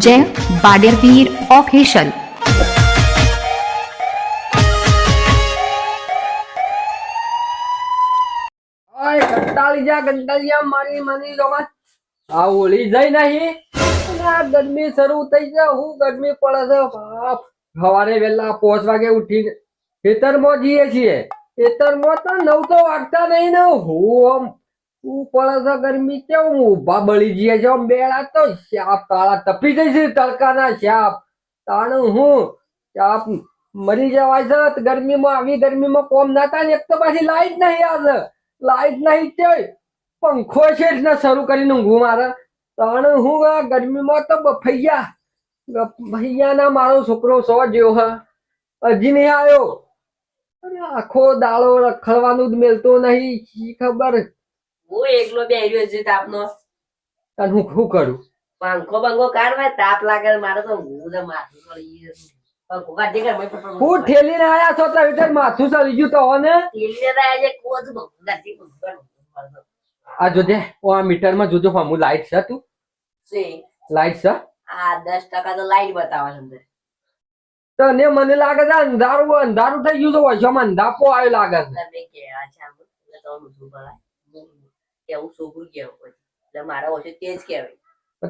જય બાડેરવીર ઓફિશિયલ નહીં ગરમી શરૂ થઈ જાય હું ગરમી પડે છે બાપ સવારે વહેલા પાંચ વાગે ઉઠીને ખેતરમાં જઈએ છીએ ખેતરમાં તો નવ તો વાગતા નહીં ને હું પડે છે ગરમી કેવું ઊભા બળી જઈએ છે બેડા તો શાપ કાળા તપી જાય છે તડકાના શાપ તાણું હું શાપ મરી જવાય છે ગરમીમાં, આવી ગરમીમાં કોમ ના થાય એક તો પાછી લાઈટ નહીં આવે. લાઈટ નહીં તે પંખો છે જ ને શરૂ કરીને ઊંઘું મારે. તાણ હું ગરમીમાં તો બફૈયા. બફૈયાના મારો છોકરો સો જેવો હા હજી નહીં આવ્યો. અરે આખો દાડો રખડવાનું જ મેલતો નહીં. ખબર? હું એકલો બેહ્યો છે તાપનો. અને હું શું કરું? પાંખો બંખો કાઢવા તાપ લાગે મારે તો હું તો માથું ચડી ગયું પંખો કાઢી કે મેં પપ્પા હું ઠેલીને આયા છો તો એટલે માથું ચડી ગયું તો ને? ટીલીને તો આજે કોચ પંખો કાઢી પંખો કાઢો. આ જોજે ઓ આ મીટરમાં જોજો લાઈટ છે તું? લાઈટ છે? આ દસ ટકા તો લાઈટ બતાવે છે અંદર. તો મને લાગે છે અંધારું અંધારું થઈ ગયું છે વચમાં અંધાપો આવ્યો લાગે છે. કે હું કેવું છોકરું કેવું પછી એટલે મારા તે જ કહેવાય.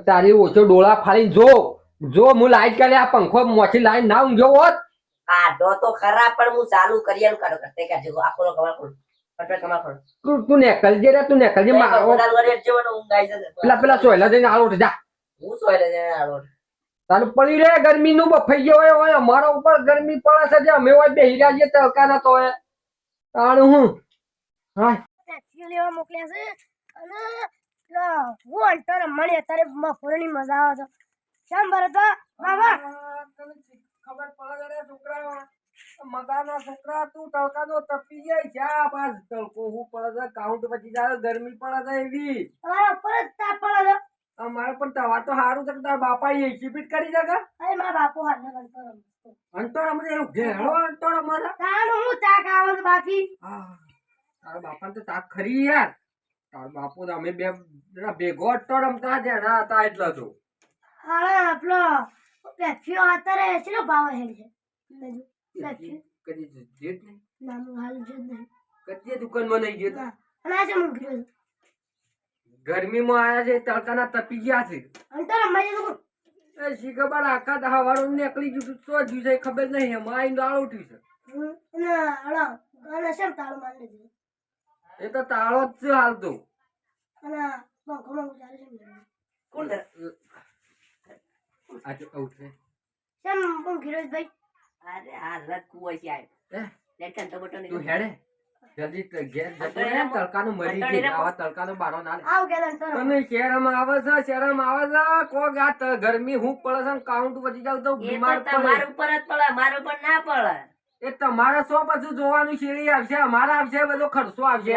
તારી ઓછો ડોળા ફાડીને જો જો હું લાઈટ કરે આ પંખો મોથી લાઈન ના ઊંઘ્યો હોત. કાઢો તો ખરા પણ હું ચાલુ કરી કાઢો કરતે. જો આખો નો કમાલ ફટફટ તું તું રે તું મારો. કરી. પેલા પેલા સોયલા જઈને ઉઠ જા. હું સોય લે આલો તારું પડી રે ગરમી નું બફાઈ ગયો હોય હોય અમારા ઉપર ગરમી પડે છે જે અમે હોય બેહી રહ્યા તલકા ના તો હોય. તાણું હું? હા ટેક્સીઓ લેવા મોકલ્યા છે અને હું અંટર મને અત્યારે બપોરની મજા આવે છે. કેમ ભરત બાબા ખબર પડે છોકરા મગાના છોકરા તું તડકાનો તપી જાય જા બસ તડકો હું પડે છે? કાઉન્ટ પછી જાય ગરમી પડે છે એવી. તમારા ઉપર જ તાપ પડે છે. અમારે પણ તવા તો સારું છે તારા બાપા એ શિપિટ કરી શકે અરે મારા બાપો હાલ રમતો. અંતર અમને એવું ઘેરો અંતર અમારા. તાનું હું તાક આવે બાકી? હા. તારા બાપાને તો તાક ખરી યાર. તારા બાપુ તો અમે બે ભેગો અંતર રમતા જેના હતા એટલે તો. હા પેલો પેપ્સીઓ અત્યારે ને ભાવ હેડ છે? કદી જેત જ નહીં. નાનું હાલ જેત નહીં. કદી દુકાનમાં નહીં જેત. ના. અને આજે મૂકી રહ્યો ગરમીમાં આયા છે તડકાના તપી ગયા છે. અંતર રમવા જતું એ શી ખબર આખા દહાવાળું નીકળી ગયું તું છે ખબર નહીં એમાં આઈને દાળ ઉઠ્યું છે. ના હળો અને શેમ તાળું મારી એ તો તાળો જ છે હાલ તો અને પંખો માં ચાલે છે કોણ આ તો આવું છે. શેમ મૂકી રહ્યો અરે આ રથ કુવાસી આવ્યો. એ, લે કંટો તું હેડે? જલ્દી ઘેર જતો અંતર તડકાનું મરી અંતર આવા તડકાનો બારો ના આવ કે તમે આવે છે શહેરમાં આવે છે. કોક આ ત- ગરમી હું પડે છે કાઉન્ટ વધી જાવ તો બીમાર પડે ઉપર જ પડે મારા ઉપર ના પડે. એ તમારે સો પછી જોવાનું શેરી આવશે અમારા આવશે બધો ખર્ચો આવશે.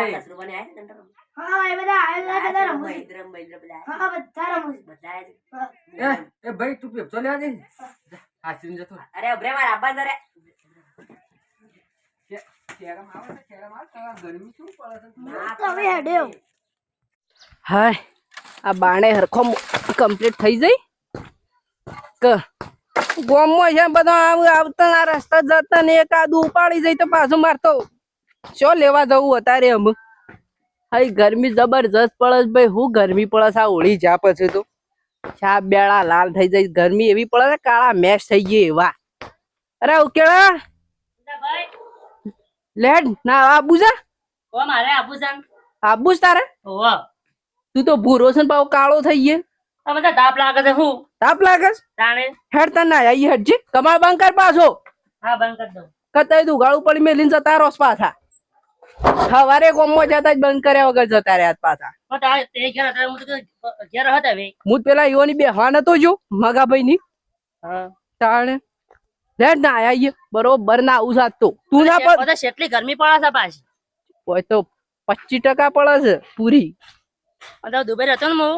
એ ભાઈ તું પેપસો લેવા દે હાસીને જતો અરે ઉભરે મારા આબા હાય આ બાણે હરખો કમ્પ્લીટ થઈ જઈ? ક ગોમમાં છે બધા આવતા આ રસ્તા જતા ને એક આદુ ઉપાડી જઈ તો પાછું મારતો. શું લેવા જવું અત્યારે આમ હાઈ ગરમી જબરજસ્ત પડે ભાઈ. હું ગરમી પડે છે? આ હોળી જા પછી તો. છા બેડા લાલ થઈ જાય. ગરમી એવી પડે કાળા મેશ થઈ ગઈ એવા. અરે ઉકેળા. લેડ ના આબુજા ઓ મારે આબુ છે. તારે? ઓહો તું તો ભૂરો છે ને પાછો કાળો થઈ ગયો. આ બધા તાપ લાગે છે હું? તાપ લાગે છે? તાણે હેડ તને આઈ હેડ જી બંધ કર પાછો. હા બંધ કરી દઉં. કતાઈ તું ગાળું પડી મેલીને જતા રોસ પાછા. સવારે ગોમમાં જતા જ બંધ કર્યા વગર જતા રહ્યા પાછા. પણ હતા હું હતા પેલા યુવાની બે હા નતો જો મગાભાઈ ની તાણે. ના આઈએ. બરોબર ના આવું તો. તું ના કેટલી ગરમી પડે છે પાછી. હોય તો પચીસ ટકા પડે છે પૂરી. દુબઈ રહેતો ને હું.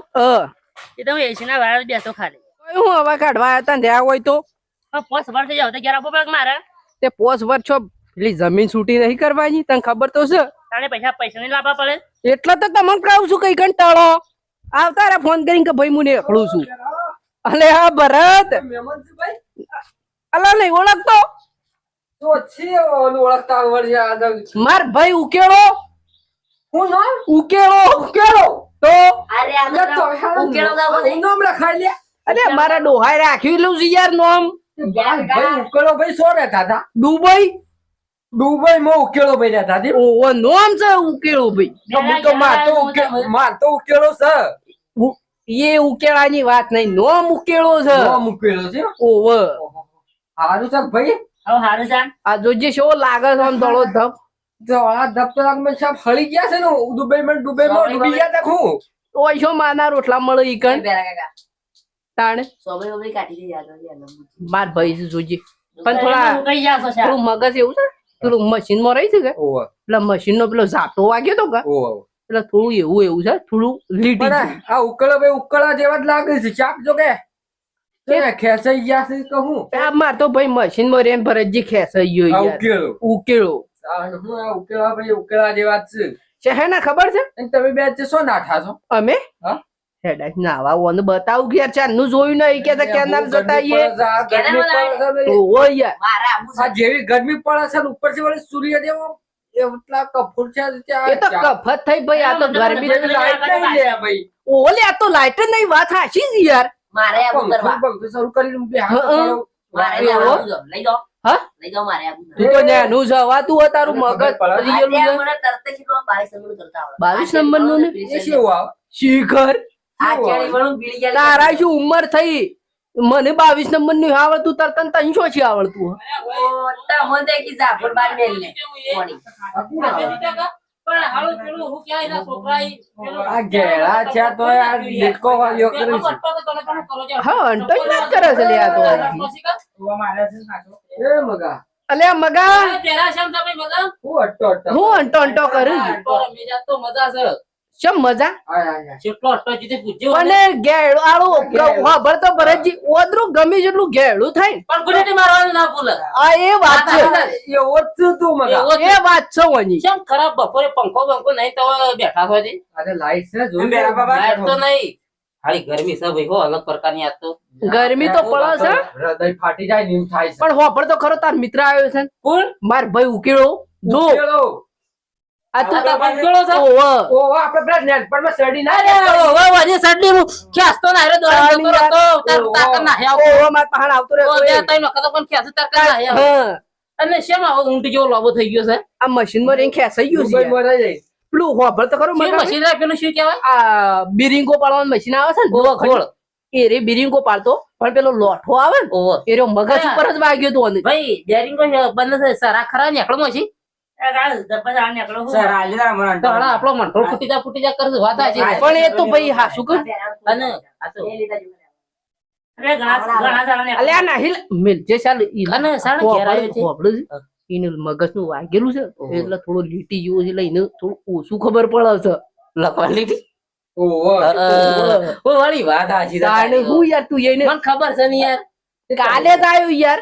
એ તો હું એસી ના વાળા બેસતો ખાલી. હું હવા કાઢવા હતા ને રહ્યા હોય તો? પોસ ભર થઈ જાવ તો ઘેર આપવો પડે કે મારે? તે પોસ ભર છો પેલી જમીન છૂટી નહીં કરવાની તને ખબર તો છે? તારે પૈસા પૈસા નહીં લાવવા પડે. એટલે તો તમને કહું છું કઈ કંટાળો આવતા રે ફોન કરીને કે ભાઈ હું એકલું છું. અલે હા ભરત. અલા નહીં ઓળખતો? તો છે ઓલું ઓળખતા માર ભાઈ ઉકેળો. હું ઉકેળો ઉકેળો. તો નામ લખાઈ લે. અરે મારા ડોહાઈ રાખેલું છે યાર નોમ ઉકેલો ભાઈ સો રહેતા હતા દુબઈ? દુબઈ માં ઉકેલો ભાઈ રહેતા હતી ઓ નોમ છે ઉકેળો ભાઈ. તો હું તો માર તો ઉકે- માર તો ઉકેલો છે. એ ઉકેળાની વાત નહીં નોમ ઉકેળો છે. નામ ઉકેલો છે. ઓવ હારું છે ભાઈ. હારું જાણ આ જોજે શો લાગે છે આમ ધોળો ધપ? તો આ દફતરમાં સાહેબ હળી ગયા છે ને દુબઈ માં દુબઈ માં ડૂબી ગયા તા હું. ઓય શો માના રોટલા મળે ઈ કણ? તાણે? સોબઈ સોબઈ કાઢી દે માર ભાઈ છે જોજી. પણ થોડા કઈ જાશો છે થોડું મગજ એવું છે પેલું મશીનમાં રહી છે કે? એટલે મશીન નો પેલો ઝાટો વાગ્યો તો કે? એટલે થોડું એવું એવું છે થોડું લીટી આ ઉકળા ભાઈ ઉકળા જેવા જ લાગે છે ચાપ જો કે. ખેસાઈ ગયા છે કહું માર તો ભાઈ મશીનમાં રેમ ભરતજી ખેસાઈ ગયો ઉકેળો. ઉકેળો. હું આ ઉકેલા ભાઈ ઉકેલા જેવા જ છે. હે ને ખબર છે? અને તમે બે છે શું નાઠા છો. અમે? હા? હેડા નાવા ઓને બતાવું કે યાર ચારનું જોયું નહીં કે તો જતા આઈએ યાર. મારા આ જેવી ગરમી પડે છે ને ઉપરથી વળી સૂર્યદેવ એટલા કપૂર છે એ તો કફત થઈ ભાઈ આ તો ગરમી લાઈટ નહીં લે ભાઈ. ઓહો આ તો લાઈટ નહીં વાત હાચી જ યાર. મારે કરવા શરૂ કરી હં, લઈ જાઓ. હા? લઈ જાઓ મારે તું હોય તારું મગજ. ગયેલું મને? તરત જ 22 નંબરનું કરતા આવડે. 22 નંબરનું ને? શું આવે? શિખર. તારા શું ઉંમર થઈ? મને બાવીસ નંબરનું આવડતું? તરત ત્રણસો છે આવડતું? આ છે તો આ લીટકો વાળીઓ કરે છે. હા અંટો ના કરે છે લે આ તો એ મગા. અલે હું અટ્ટો અટ્ટો હું અંટો અંટો કરું તો મજા આય ખબર તો ભરતજી ઓદરું ગમે જેટલું ગેળું થાય પણ ગુનેટી મારવાનું ના ભૂલે. આ એ વાત છે. એવો જ તું મગા. એ વાત છે વની કેમ ખરાબ બપોરે પંખો બંખો નહીં તો બેઠા હોય અરે લાઈટ છે તો નહીં. ખાલી ગરમી છે ભાઈ હો અલગ પ્રકારની આજ તો. ગરમી તો પડે છે. હૃદય ફાટી જાય નીમ થાય છે. પણ હોપર તો ખરો તાર મિત્ર આવ્યો છે. કોણ? માર ભાઈ ઉકેળો. જો. અને શેમ ઊંટ જેવો લાભો થઈ ગયો છે? આ મશીનમાં રહીને ગયું છે. પેલું તો ખરો મશીન રાખેલું શું કહેવાય? આ બિરિંગો પાડવાનું મશીન આવે છે ને ખોળ. એ રે બિરિંગો પાડતો પણ પેલો લોઠો આવે ને એ મગજ ઉપર જ વાગ્યો તો ભાઈ બેરિંગ બંધ છે સારા ખરા નીકળો મશીન. આપણો મંઠો ફૂટી જા ફૂટી જા કરશે વાત પણ એ તો ભાઈ હા શું કર અને મગજનું વાગેલું છે. એટલે થોડો લીટી જેવો છે લઈને થોડું ઓછું ખબર પડે છે. લખવા લીટી. ઓ વાળી વાત તારી. હું યાર તું એને મને ખબર છે ને યાર. કાલે જ આવ્યું યાર.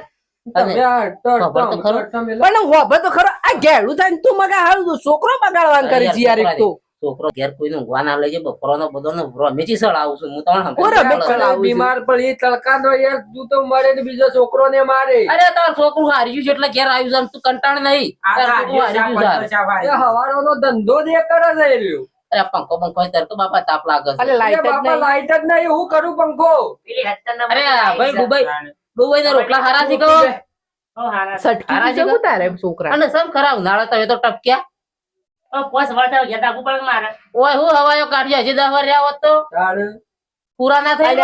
છોકરો બગાડવાનું કરે યાર એક તો છોકરો ઘેર કોઈનું ઊંઘવા ના લેજે બપોરનો બધોનો રમેચી સળ આવું છું હું તમને. તને બીમાર પડી તડકાનો યાર તું તો મરે ને બીજો છોકરો ને મારે અરે તાર છોકરું હારી ગયું છે એટલે ઘેર આવ્યું છે તું કંટાળ નહીં આ તાર છોકરું આજે હારી ચા ગયું છે. એ વાળી. હવારોનો ધંધો દે કરે છે એ રહ્યો. અરે પંખો પંખો તાર તો બાપા તાપ લાગે છે નહીં લાઈટ જ નહીં હું કરું પંખો અરે ભાઈ ભાઈ દુબઈ ના રોટલા હારા થી સટકી હારા જવું તારે છોકરા. અને સમ ખરા ઉનાળા તો તો ટપક્યા. ઓય હું હવાયો કાઢ્યો હજી દસ રહ્યા હોત તો. પૂરા ના થઈ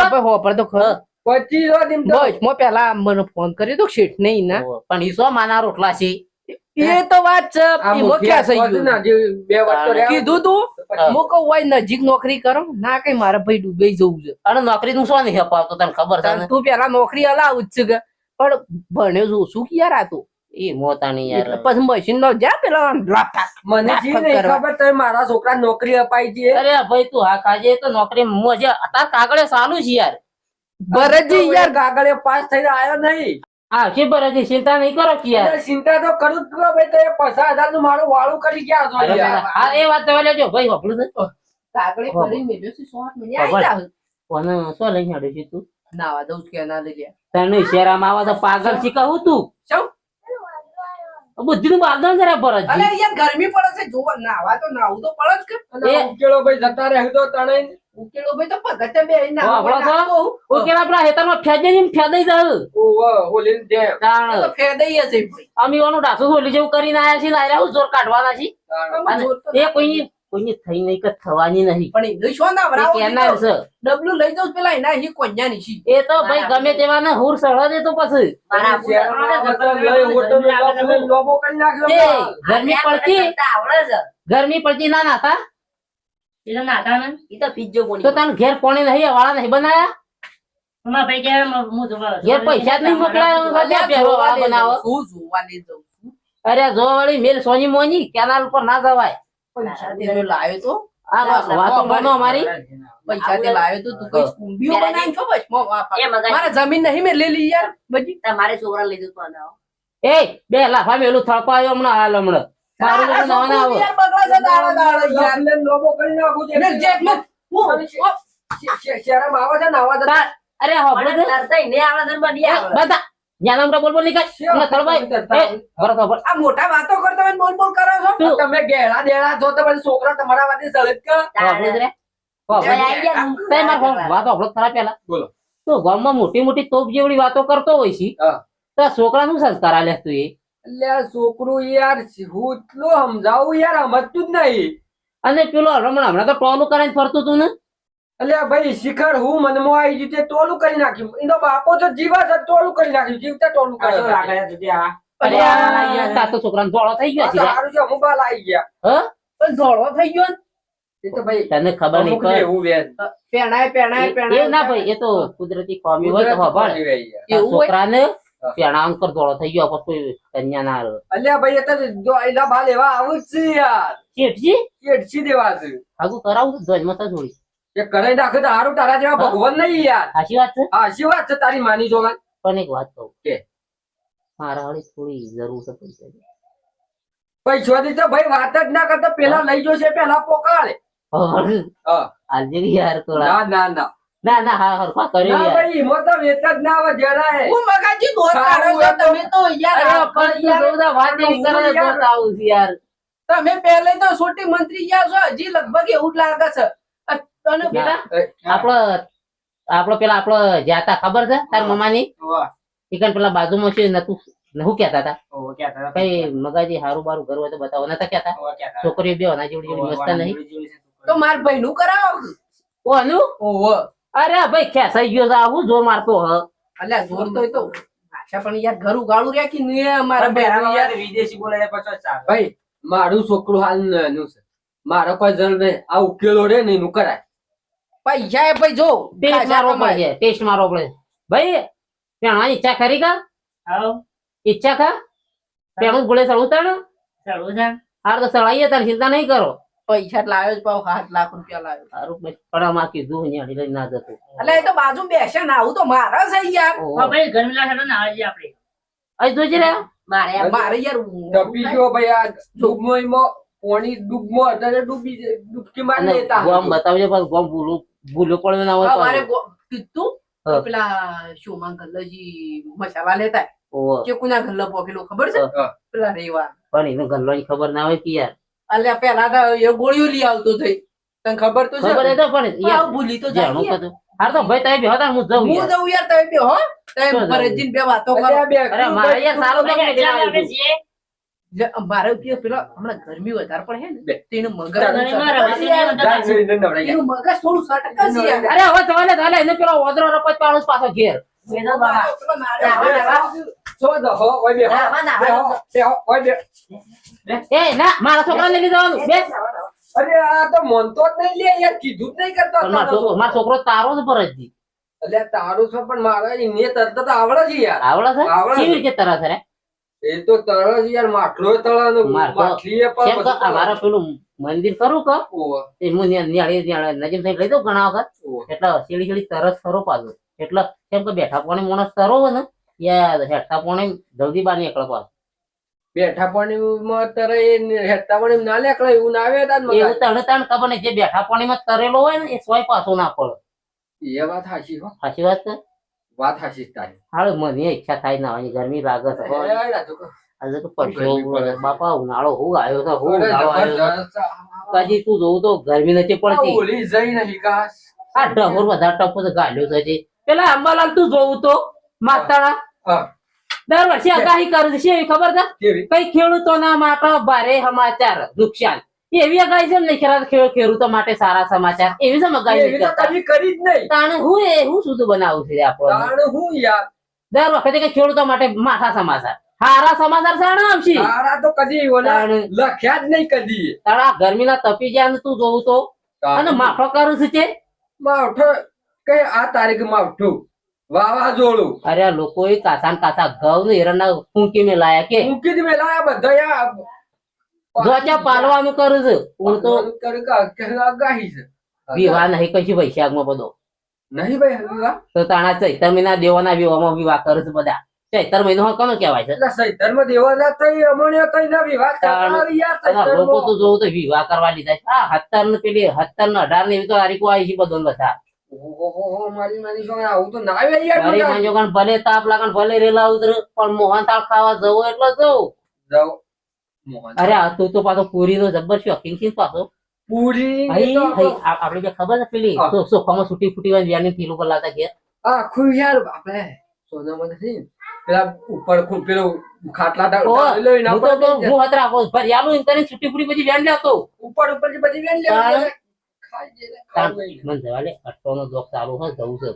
તો ખરો. પચીસ બસ મો પેલા મને ફોન કર્યો તો શેઠ નહીં ના. પણ ઈ સો માના રોટલા છે? એ તો વાત છે બે વાત તો કીધું તું? કહું હોય નજીક નોકરી કરો. ના કઈ મારા ભાઈ ડૂબે જવું છે. અને નોકરી નું શું નહીં અપાવતો તને ખબર છે તું પેલા નોકરી હલાવું જ છે કે. પણ ભણ્યો છું શું કે યાર આ તો? ઈ મોતાની યાર. પછી મશીન નો જા પેલા મને જી નહીં ખબર તમે મારા છોકરા નોકરી અપાઈ છે. અરે ભાઈ તું હા કાજે તો નોકરી મોજે. તાર કાગળે સાલું છે યાર. ભરતજી યાર. કાગળે પાસ થઈને આવ્યો નહીં. આવશે બરાજી ચિંતા નહીં કરો કે યાર ચિંતા તો કરું જ છું ભાઈ તો પચાસ હજારનું મારું વાળું કરી ગયા છો. પેલા- હા એ વાત તમે લેજો. ભાઈ વાપરું છે. કાગળે ભરી મેલ્યો છે સો આઠ મિનિટ જાવ કોને શું લઈ હેડ્યો છે તું? નાવા દઉં કે ના લઈ લે. તને શેરામાં આવા તો પાગલ શીખાવું તું? ચમ બુદ્ધિ નું બાદલ જરા અલે બરાજી યાર ગરમી પડે છે જોવા નાવા તો નાવું તો પડે જ કે. ભાઈ જતા રહે તો તણે ઉકેલો ભાઈ તો પગથિયે બેહીને હો, આપણો તો- નાખો. ઓકે હેતરમાં ફેદે ને ફેદાઈ જાવ ઓવ ઓલીન જેમ. એ તો તાણ ફેદાઈ હશે ભાઈ. અમે ઓનું ડાસુ હોલી જેવું કરીને આયા છીએ લાયરા હું જોર કાઢવાના તો એ કોઈની કોઈની થઈ નહીં કે થવાની નહીં. પણ એનું શું ના એ કેનાર છે. ડબલું લઈ જાઉં પેલા એના હી કોન્યાની છે એ તો ભાઈ ગમે તેવા ને હુર સળવા દે તો પછી. ગરમી પડતી. ગરમી પડતી ના નાતા? એ નાતાને નાતા ઈ તો પીજો બોલી તો તને ઘેર કોણે નહીં વાળા નહીં બનાયા? તમારા ભાઈ કે હું જોવા ઘેર પૈસા જ નહીં મોકલાયા વાળા પહેરો વાળા બનાવો. જાઉં જોવા લઈ જાઉં અરે જો વળી મેલ સોની મોની કેનાલ ઉપર ના જવાય. પૈસા મેં લાવ્યો તો. આ વાત- માનો અમારી પૈસા તે લાવ્યો તો તું કઈ કુંભીઓ બનાવીને છો બસ મો વાપા. મારે જમીન નહીં મેં લઈ લી યાર બધી તમારે છોકરા લઈ જતો એ બે લાફા મેલું થળપાયો હમણાં હાલ હમણાં. મારું બધું ના કરી ને આવા અરે? ને આવડે બની બધા બોલ બોલ નીકળ. આ મોટા વાતો કરતા હોય બોલ બોલ કરો છો. તમે ગેળા દેડા છો તો પછી છોકરા તમારા વાતે સળગ કે હોભળે છે રે? હોભળે. હવે આઈ ગયા ને. તે માર ફોન વાતો હોભળો ખરા પેલા બોલો. તું ગામમાં મોટી મોટી તોપ જેવડી વાતો કરતો હોય છે. તો આ છોકરાનું સંસ્કાર આલે તું એ. એટલે છોકરું યાર હું એટલું સમજાવું યાર સમજતું જ નહીં અને પેલો હમણાં હમણાં તો ટોલું કરીને ફરતું તું ને એટલે ભાઈ શિખર હું મનમાં આવી ગયું તે ટોલું કરી નાખ્યું એનો બાપો તો જીવા છે ટોલું કરી નાખ્યું જીવતા ટોલું કરી છે. અરે આ તાર ધોળો થઈ ગયો છે સારું છે હું બાલ આવી ગયા હા? પણ ધોળો થઈ ગયો ને. એ તો તને ખબર નહીં ને પડે એવું વેન. પેણાય પેણાય પેણાય ના ભાઈ એ તો કુદરતી હોય તો છોકરાને હા. પેણાં અંકર ધોળો થઈ ગયો પછી કન્યા ના રહ્યો અલ્યા ભાઈ અત્યારે તો ભાલ એવા આવું જ છે યાર. શેઠજી? કેટસી દેવા છે. આગું કરાવું ધ્વજમાં તો થોડી. એ કરે નાખે તો હારું તારા જેવા ભગવાન નહીં યાર. સાચી વાત છે? હા શી વાત છે તારી માની જોવા. પણ એક વાત કહું. કે? મારા વાળી થોડી જરૂર છે પૈસા પૈસા તો ભાઈ વાત જ ના કરતા પેલા લઈ જશે પેલા પોકાળે હા. આજે યાર તો ના ના ના. ના ના હા હરખા કરી ના ભાઈ એમાં તો વેત જ ના આવે જરાય હું મગાજી દોર કાઢો છો તો- તમે તો યાર અરે પણ યાર, બધા વાત કરે છે, આવું છે યાર. તમે પહેલે તો છોટી મંત્રી ગયા છો હજી લગભગ એવું જ લાગે છે. અને પેલા? આપણો આપણો પેલા આપણો પેલા હતા ખબર છે તાર મમાની ઈકન પેલા બાજુમાં છે નતું હું કેતા હતા કઈ મગાજી હારું બારું ઘર હોય તો બતાવો નતા કેતા છોકરીઓ બે હોના જેવડી જેવડી મસ્ત નહીં. તો માર ભાઈ નું કરાવો ઓનું ઓહો. અરે ભાઈ ખેસાઈ ગયો આવું જોર મારતો હ? અલ્યા જોર તો તો ભાષા પણ યાર ઘરું ઉગાડું રહ્યા કે નહીં અમારા બેરા યાર? વિદેશી બોલે પછી ભાઈ મારું છોકરું હાલનું છે. મારો કોઈ જણ નહીં. આ ઉકેલો રે ને એનું કરાય. પૈસા એ ભાઈ જો ટેસ્ટ મારો. પડે ટેસ્ટ મારો પડે. ભાઈ પેણવાની ઈચ્છા ખરી કા? હા ઈચ્છા કા? પેણું ગોળે સળું તાણ? ચાલુ તાણ હાર તો સળાઈએ તાર ચિંતા નહીં કરો. પૈસા લાવ્યો જ પાવ સાત લાખ રૂપિયા લાવ્યો. સારું ભાઈ પણ આમાં કીધું અહીંયા લઈ ના જતો. એટલે એ તો બાજુ બેસે ને આવું તો મારા છે યાર. ભાઈ ગરમી લાગે ને આવજે આપણે. અહીં જોજે રે. મારે મારે યાર ડબી જો ભાઈ આ ડૂબમો પોણી ડૂબમો અત્યારે ડૂબી જાય. ડૂબકી માર લેતા. ગોમ બતાવજે પણ ગોમ ભૂલો ભૂલો પણ ના હોય મારે કીધું પેલા શોમાં ગલ્લાજી મસાલા લેતા. ચેકુના કે કુના ગલ્લા પોકેલું ખબર છે. પેલા રેવા. પણ એનો ગલ્લો ખબર ના હોય કે યાર. અલ્યા પેલા તો એ ગોળીઓ લઈ આવતો થઈ. તને ખબર તો છે? ખબર તો પણ આ યાર ભૂલી તો જાણું જાય કદું હાર તો ભાઈ તમે બેહો તાર હું જઉં હું. જઉં યાર તમે બે હો. તમે જવું? બે વાતો કરો. અરે મારે યાર સારો તો આપણે જઈએ. મારે કે પેલા હમણાં ગરમી વધારે પણ હે બે. ને તેનું મગજ મગજ થોડું સટકા છે અરે હવે ચાલે એને પેલો ઓદરો રપત પાડો પાછો ઘેર. એ તો બાબા. પેલો નાનો- જો દો, હો, ઓય બે, હો. નાવા, નાવા. બે, હો, બે, હો, ઓય બે. એ ના મારા છોકરાને લઈ જવાનું બે અરે આ તો મોનતો જ નહીં લે યાર કીધું જ નહીં કરતો મારો છોકરો મારો છોકરો તારો જ ભરતજી અલ્યા તારું છે પણ મારા એને તરત તો આવડે છે યાર આવડે છે આવડે. કેવી રીતે તરસ રે એ તો છે યાર માટલો તળાનો માટલો. માછલી એ કેમ પણ કે અમારે પેલું મંદિર કરું કે એ હું ન્યા- ન્યાળી- ન્યાળી નજીમ સાહેબ લઈ દઉં ઘણા વખત એટલે સીડી સીડી તરસ ખરો પાછો એટલે કેમ કે બેઠા પાણી માણસ સારો હોય ને યાર હેઠા પાણી જલ્દી બાર નીકળે પાછો. બેઠા પણ માં તરે એ હેઠા પાણી ના નીકળે એવું ના આવે તાન એવું તને તને ખબર નહીં જે બેઠા પાણીમાં તરેલો હોય ને એ સોય પાછો ના પડે. એ વાત હાચી હો. સાચી વાત છે? વાત હાચી જ તારી. હાલ મને ઈચ્છા થાય ના હોય ગરમી લાગે છે. આજે તો પરસેવો બાપા ઉનાળો હું આવ્યો તો હું ઉનાળો આવ્યો જબરજસ્ત. તું જોઉં તો ગરમી નથી પડતી. ઓલી જઈ નહીં કાશ. આ ઢગોર વધારે ટપો તો ગાલ્યો છે જે. પેલા અંબાલાલ તું જોવું તો માતાણા દર વર્ષે આગાહી કરું છે. એવી ખબર છે? કઈ ખેડૂતોના માટે ભારે સમાચાર નુકસાન એવી આગાહી છે ને ખેરા- ખેડૂતો માટે સારા સમાચાર. એવી છે આગાહી કદી કરી જ નહીં. તાણ હું એ હું શુદ્ધ બનાવું છે આપણો? તાણ હું યાર? દર વખતે કે ખેડૂતો માટે માથા સમાચાર. હારા સમાચાર સારા આવશે તારા તો કદી ઓલા લખ્યા જ નહીં કદી. તારા ગરમીના તપી ગયા ને તું જોવું તો. અને માફો કરું છું તે માવઠો કઈ આ તારીખમાં ઉઠું. વાવાઝોડું. અરે આ લોકોએ કાસા ને કાસા ઘઉં ને એરંડા ફૂંકી મેં લાયા કે ફૂંકી જ મેલા બધા જોચા પાલવાનું કરું છું? હું તો કા- કે આગાહી છે? વિવાહ નહીં કશું વૈશાખમાં બધો. નહીં ભાઈ હલવા તો તાણા ચૈતર મહિના દેવાના વિવાહમાં વિવાહ કરે છે બધા. ચૈતર મહિનો હા કોનો કહેવાય છે? એટલે સૈતરમાં દેવાના થઈ અમણ્યો થઈ ના વિવાહ યાર લોકો તો. જોવું તો વિવાહ કરવા લીધા છે. આ હત્તર ને પેલી હત્તર ને અઢાર ને એવી તો તારીખો આવી છે બધો બધા. તો ભલે તાપ લાગણ ભલે રેલા ઉતર પણ મોહનથાળ ખાવા જવું એટલે જવું. મોહન. અરે તું તો પાછો પૂરી નો જબ્બર શોખીન છે પાછો. પૂરી હઈ, તો હઈ, આ- આપણે જે ખબર છે પેલી સોફામાં છૂટી ફૂટી હોય જ્યાં ફીલ ઉપર લાતા ઘેર. આખું યાર આપણે સોનામાં નથી. પેલા ઉપર પેલું ખાટલા હું તો તો હતરા ભરિયાલું કરીને છૂટી ફૂટી પછી વ્યાન લેતો. ઉપર ઉપર બધી વેણ તાણ. મને જવા લે અઠ્ઠો નો જોક ચાલુ હોય જવું છે.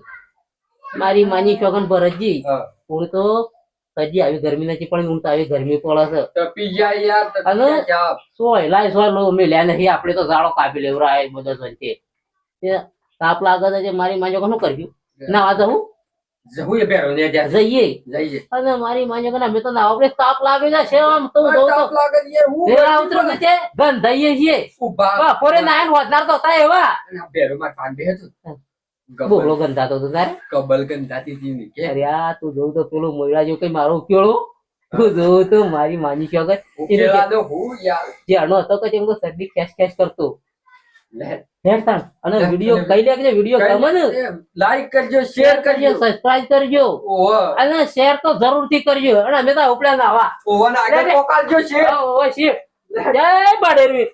મારી માની ચોગન ભરતજી. હા. હું તો હજી આવી ગરમી નથી પણ હું તો આવી ગરમી પડે છે. ટપી જાય યાર અને- જાય ચા. સો હેલાય સો લો મેલ્યા નહીં આપણે તો ઝાડો કાપી લેવરાય બધો સંતે તાપ લાગે છે મારી માની શું કર્યું? નાવા જવું જવું ને જઈએ. જઈએ. અને મારી માની કહે અમે તો નાવા આપણે તાપ લાગે છે આમ તો તો તાપ લાગે છે હું છીએ. નાયન તો હતા એવા. કાંડે હતું. બોલો ગંધાતો તો તારે. કબલ ગંધાતી હતી ને કે. અરે આ તું જોઉં તો પેલું મોયરા જેવું કઈ મારો ઉકેળો તું જોઉં તો મારી માની હું યાર. જ્યાંનો હતો કે તો શરદી ખેસ ખેસ કરતો. અને વિડિયો. કઈ લે કે વીડિયો ગમે લાઈક કરજો શેર કરજો. સબસ્ક્રાઇબ કરજો. અને શેર તો જરૂરથી કરજો. અને અમે તો ઉપડ્યા ના આવા. ઓવન આગળ. પોકાલજો શેર ઓ, શેર જય બાડેરવી.